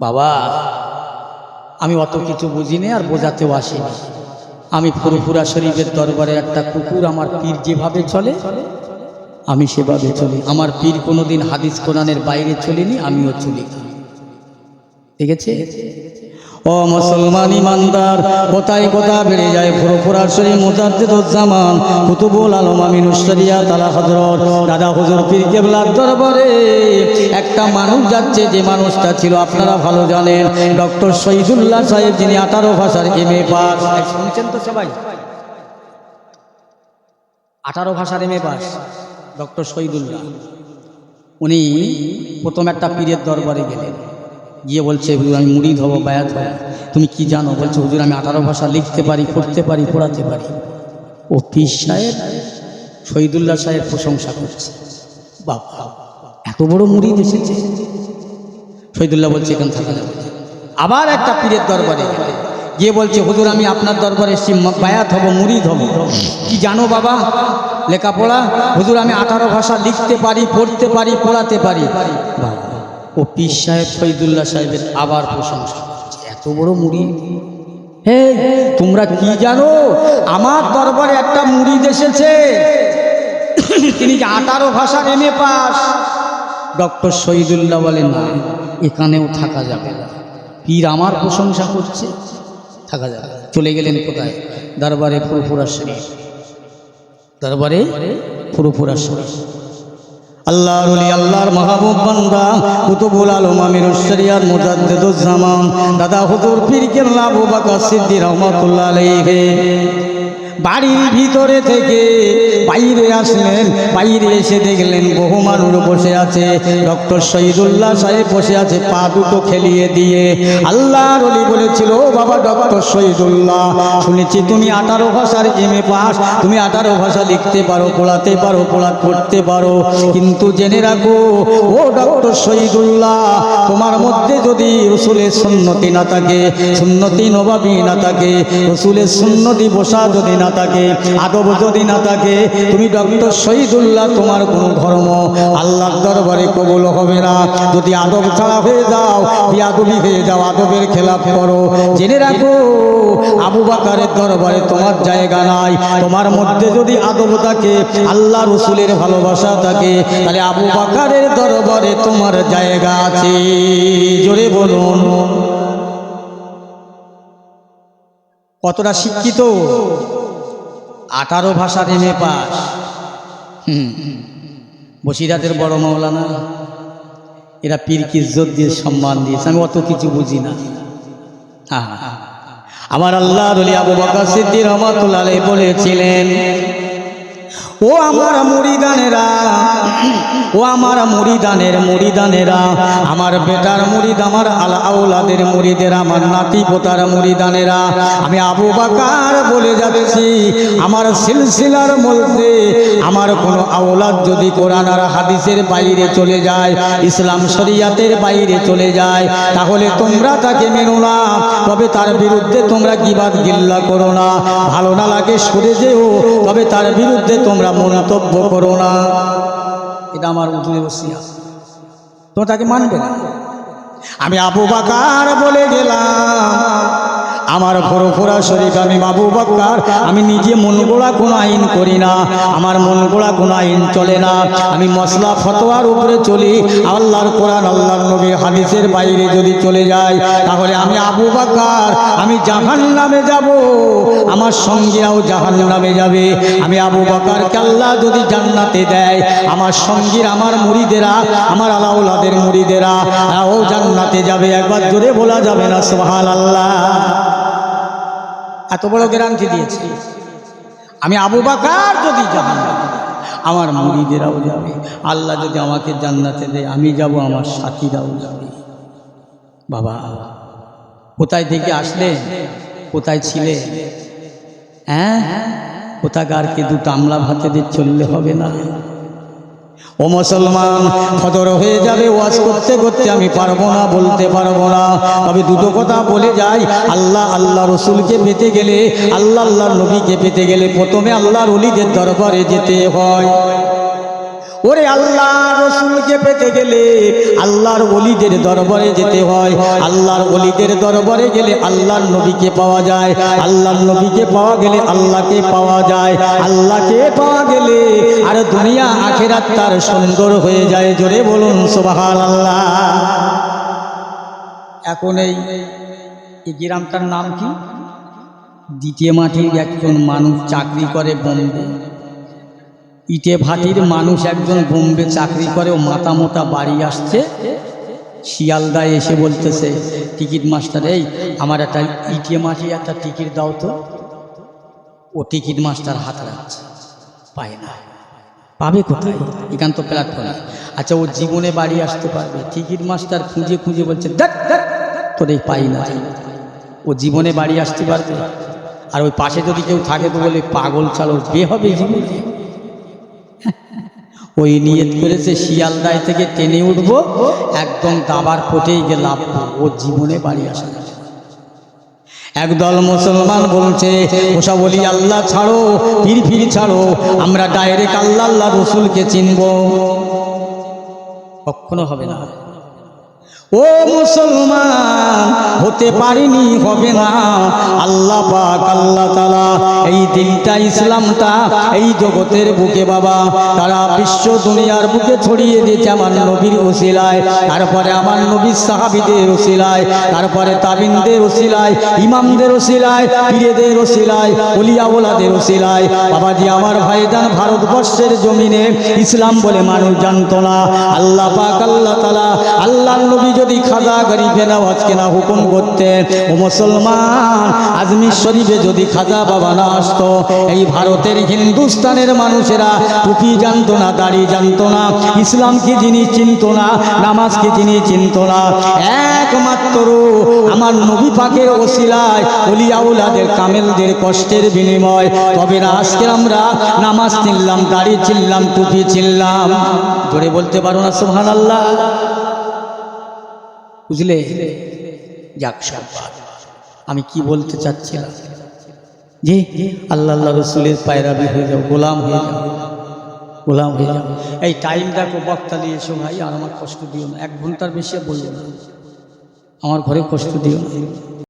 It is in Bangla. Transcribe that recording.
বাবা, আমি অত কিছু বুঝিনি আর বোঝাতেও আসিনি। আমি ফুরফুরা শরীফের দরবারে একটা কুকুর আমার পীর যেভাবে চলে, আমি সেভাবে চলি। আমার পীর কোনোদিন হাদিস কোরআনের বাইরে চলিনি, আমিও চলি। ঠিক আছে ও মুসলমান ইমানদার, কোথায় কোথা বেড়ে যায় ফুরফুরা শরীফ মুজাদ্দিদুজ্জামান কুতুবুল আলম আমিনুসরিয়া তালা হজরত দাদা হুজুর পীর কেবলার দরবারে। একটা মানুষ যাচ্ছে, যে মানুষটা ছিল, আপনারা ভালো জানেন, ডক্টর শহীদুল্লাহ সাহেব, যিনি আঠারো ভাষার এম এ পাস। শুনছেন তো সবাই? আঠারো ভাষার M A pass, doctor Shahidullah. উনি প্রথম একটা পীরের দরবারে গেলেন। গিয়ে বলছে হুজুর আমি মুড়ি ধবো বায়াত হব। তুমি কি জানো? বলছে হুজুর আমি আঠারো ভাষা লিখতে পারি পড়তে পারি পড়াতে পারি। ও পীর সাহেব শহীদুল্লাহ সাহেব প্রশংসা করছে। বাবা এত বড় মুড়ি এসেছে। শহীদুল্লাহ বলছে এখান থাকা যাবে আবার একটা পীরের দরবারে। গিয়ে বলছে হুজুর আমি আপনার দরবারে এসেছি বায়াত হব মুড়িদ হব। কি জানো বাবা লেখাপড়া? হুজুর আমি আঠারো ভাষা লিখতে পারি পড়তে পারি পড়াতে পারি। বাবা, ও পীর সাহেব শহীদুল্লাহ সাহেবের আবার প্রশংসা। এত বড় মুড়ি? হে, তোমরা কি জানো? আমার দরবারে একটা মুড়ি এসেছে। তিনি যে আঠারো ভাষা M A pass. Doctor Shahidullah বলেন, না, এখানেও থাকা যাবে না। পীর আমার প্রশংসা করছে। থাকা যাবে চলে গেলেন কোথায়? দরবারে ফুরফুরা শরীফ। দরবারে ফুরফুরা শরীফ। আল্লাহর ওলি, আল্লাহর মাহবুব বান্দা, কুতুবুল আলম আমির শরিয়ার মুজাদ্দুজ্জামান দাদা হুজুর পীর কেল্লা আবু বকর সিদ্দিক রহমাতুল্লাহ আলাইহি। বাড়ির ভিতরে থেকে বাইরে আসলেন। বাইরে এসে দেখলেন বহু মানুষ বসে আছে। ডক্টর শহীদুল্লাহ সাহেব বসে আছে, পা দুটো খেলিয়ে দিয়ে। আল্লাহর অলি বলেছিল, "ও বাবা, ডক্টর শহীদুল্লাহ, শুনেছি তুমি আঠারো ভাষার এম পাস। তুমি আঠারো ভাষা লিখতে পারো, পড়াতে পারো, পড়া করতে পারো। কিন্তু জেনে রাখো, ও ডক্টর শহীদুল্লাহ, তোমার মধ্যে যদি রসুলের সুন্নতি না থাকে, সুন্নতি নবাবী না থাকে, রসুলের সুন্নতি বসা যদি না থাকে আদব যদি না থাকে তুমি ডক্টর শহীদুল্লাহ, তোমার কোনো ধর্ম আল্লাহর দরবারে কবুল হবে না। যদি আদব ছাড়া হয়ে যাও, বিয়াদবি হয়ে যাও, আদবের খেলাফ করো। জেনে রাখো, আবু বাকারের দরবারে তোমার জায়গা নাই। তোমার মধ্যে যদি আদব থাকে, আল্লাহ রসুলের ভালোবাসা থাকে, তাহলে আবু বাকারের দরবারে তোমার জায়গা আছে। জোরে বলুন। কতটা শিক্ষিত? আঠারো ভাষার এম এ পাস। হুম বসিরাতের বড় মাওলানা, এরা পীরকে ইজ্জত দিয়ে সম্মান দিয়েছে? আমি অত কিছু বুঝি না। আমার আল্লাহ আবু বকর রহমাতুল্লাহ বলেছিলেন ও আমার মুড়িদানেরা, ও আমার মুড়িদানের মুড়িদানেরা, আমার বেটার মুড়িদ, আমার আলা আউলাদের মুড়িদের, আমার নাতি পোতার মুড়িদানেরা, আমি আবু বাকার বলে যাচ্ছি, আমার সিলসিলার মধ্যে আমার কোনো আওলাদ যদি কোরআন আর হাদিসের বাইরে চলে যায়, ইসলাম শরিয়াতের বাইরে চলে যায়, তাহলে তোমরা তাকে মেনো না, তবে তার বিরুদ্ধে তোমরা গিবাদ গিল্লা করো না। ভালো না লাগে সরে যেও, তবে তার বিরুদ্ধে তোমরা মন্তব্য করো না। এটা আমার উঠলে বসিয়া তোমরা তাকে মানবে না। আমি আবু বাকার বলে গেলাম। আমার ফোরফোরা শরীফ আমি বাবু বাক্কার। আমি নিজে মন গোড়া কোনো আইন করি না। আমার মন গোড়া কোনো আইন চলে না। আমি মশলা ফতোয়ার উপরে চলি। আল্লাহর কোরআন, আল্লাহর নবী হাদিসের বাইরে যদি চলে যায় তাহলে আমি আবু বাক্কার। আমি জাহান নামে যাব। আমার সঙ্গীরাও জাহান নামে যাবে। আমি আবু বাকারকে আল্লাহ যদি জান্নাতে দেয়, আমার সঙ্গীর, আমার মুড়িদেরা, আমার আলাউলাদের মুড়িদেরা ও জান্নাতে যাবে। একবার জোরে বলা যাবে না সোহাল আল্লাহ এত বড় গ্যারান্টি দিয়েছি। আমি আবু বাকার যদি জাহান আমার মুড়িদেরাও যাবে। আল্লাহ যদি আমাকে জান্নাতে দেয়, আমি যাব আমার সাথীরাও যাবে। বাবা, কোথায় থেকে আসলে? কোথায় ছিলে? হ্যাঁ? কোথাকারকে দুটো আমলা ভাতে দিয়ে চললে হবে না? ও মুসলমান খতর হয়ে যাবে, ওয়াজ করতে করতে আমি পারব না, বলতে পারব না। আমি দুটো কথা বলে যাই, আল্লাহ আল্লাহ রসুলকে পেতে গেলে, আল্লাহ আল্লাহ নবীকে পেতে গেলে প্রথমে আল্লাহর অলিদের দরবারে যেতে হয়। ওরে আল্লাহ রসুলকে পেতে গেলে আল্লাহর অলিদের দরবারে যেতে হয়। আল্লাহর অলিদের দরবারে গেলে আল্লাহর নবীকে পাওয়া যায়। আল্লাহর নবীকে পাওয়া গেলে আল্লাহকে পাওয়া যায়। আল্লাহকে পাওয়া গেলে আর দুনিয়া আখেরাত তার সুন্দর হয়ে যায়। জোরে বলুন সোবাহাল আল্লাহ এখন এই গ্রামটার নাম কি? দ্বিতীয় মাঠে একজন মানুষ চাকরি করে বোম্বে। ইটে ভাটির মানুষ একজন বোম্বে চাকরি করে ও মাথা মোটা বাড়ি আসছে। শিয়ালদায় এসে বলতেছে টিকিট মাস্টার এই আমার একটা ইটে মাটি একটা টিকিট দাও তো। ও টিকিট মাস্টার হাত রাখছে পায় না। পাবে কোথায়? এখান তো প্ল্যাটফর্মে আচ্ছা ও জীবনে বাড়ি আসতে পারবে। টিকিট মাস্টার খুঁজে খুঁজে বলছে দেখ দেখ তোর এই পাই না। ও জীবনে বাড়ি আসতে পারবে। আর ওই পাশে যদি কেউ থাকে তো বলে পাগল চালক বে হবে জীবনে। ওই নিয়ত করেছে, শিয়ালদায় থেকে টেনে উঠবো, একদম দাবার কোটেই গিয়ে লাভ ও জীবনে বাড়ি আসা। একদল মুসলমান বলছে, ওসব বলি আল্লাহ ছাড়ো ফির ফির ছাড়ো, আমরা ডাইরেক্ট আল্লাহ আল্লাহ রসুলকে চিনব কখনো হবে না ও মুসলমান, হতে পারিনি, হবে না। আল্লাহ পাক, আল্লাহ তালা এই দিনটা, ইসলামটা এই জগতের বুকে বাবা, তারা বিশ্ব দুনিয়ার বুকে ছড়িয়ে দিয়েছে আমার নবীর ওসিলায়, তারপরে আমার নবীর সাহাবিদের ওসিলায়, তারপরে তাবিনদের ওসিলায়, ইমামদের ওসিলায়, পীরেদের ওসিলায় অলিয়াওলাদের ওসিলায়। বাবাজি, আমার ভাইজান ভারতবর্ষের জমিনে ইসলাম বলে মানুষ জানতো না। আল্লাহ পাক, আল্লাহ তালা আল্লাহ নবী যদি খাজা গরিবে নামাজ কেনা হুকুম করতেন ও মুসলমান আজমির শরীফে যদি খাজা বাবা না আসতো, এই ভারতের হিন্দুস্তানের মানুষেরা টুপি জানতো না, দাড়ি জানতো না ইসলাম কি জিনিস চিনতো না নামাজ কি জিনিস চিনতো না, একমাত্র আমার নবী পাকের ওসিলায় অলিয়াউলাদের, কামেলদের কষ্টের বিনিময়। তবে না আজকে আমরা নামাজ চিনলাম, দাড়ি চিনলাম, টুপি চিনলাম। ধরে বলতে পারো না সোহান আল্লাহ বুঝলে? যাক আমি কি বলতে চাচ্ছিলাম? যে আল্লাহ রসুলের পায়রাবি হয়ে যাও, গোলাম হয়ে যাও। গোলাম হয়ে যাও। এই টাইম দেখো, বক্তা নিয়ে এসো ভাই, আর আমার কষ্ট দিও না। এক ঘণ্টার বেশি বলব আমার ঘরে কষ্ট দিও না।